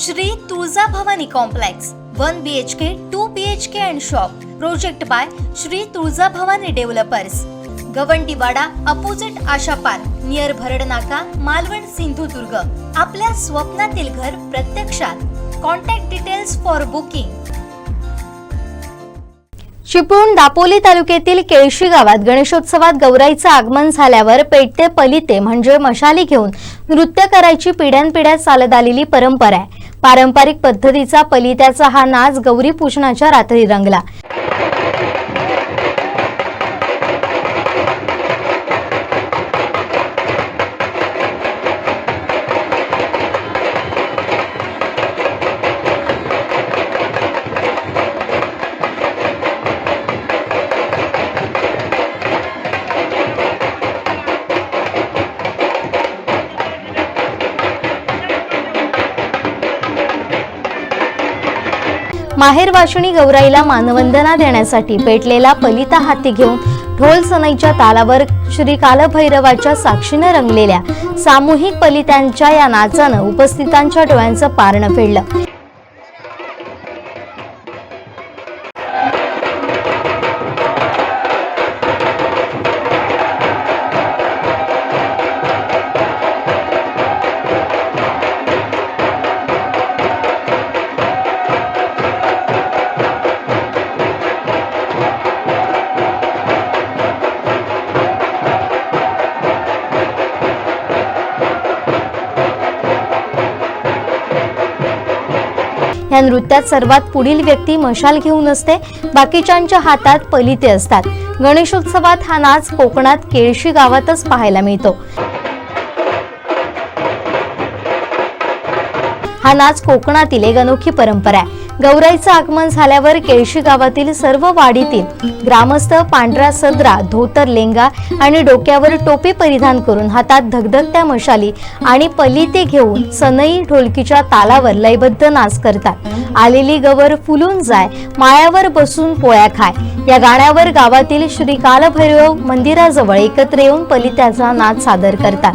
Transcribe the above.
Shri Tulja Bhavani complex one B H K two B H K and shop project by Shri Tulja Bhavani developers Gavandiwada opposite Asha park near Bharad Naka Malvan Sindhudurg. आपल्या स्वप्नातील घर प्रत्यक्षात. Contact details for booking Chiplun Dapoli तालुक्यातील केळशी गावात गणेशोत्सवात गौराईचं आगमन झाल्यावर पेटते पलिते म्हणजे मशाली घेऊन नृत्य करायची पिढ्यानपिढ्या चालत आलेली परंपरा आहे. पारंपरिक पद्धतीचा पलित्याचा हा नाच गौरी पूजनाच्या रात्री रंगला. माहेर वाशिणी गौराईला मानवंदना देण्यासाठी पेटलेला पलिता हाती घेऊन ढोल सनईच्या तालावर श्री कालभैरवाच्या साक्षीनं रंगलेल्या सामूहिक पलित्यांच्या या नाचानं उपस्थितांच्या डोळ्यांचं पारणं फेडलं. या नृत्यात सर्वात पुढील व्यक्ती मशाल घेऊन असते. बाकीच्यांच्या हातात पलिते असतात. गणेशोत्सवात हा नाच कोकणात केळशी गावातच पाहायला मिळतो. हा नाच कोकणातील एक अनोखी परंपरा आहे. गौराईचं आगमन झाल्यावर केळशी गावातील सर्व वाडीतील ग्रामस्थ पांढरा सदरा धोतर लेंगा आणि डोक्यावर टोपी परिधान करून हातात धगधगत्या मशाली आणि पलिते घेऊन सनई ढोलकीच्या तालावर लयबद्ध नाच करतात. आलेली गवर फुलून जाय माळ्यावर बसून पोळ्या खाय. या गाण्यावर गावातील श्री कालभैरव मंदिराजवळ एकत्र येऊन पलित्याचा नाच सादर करतात.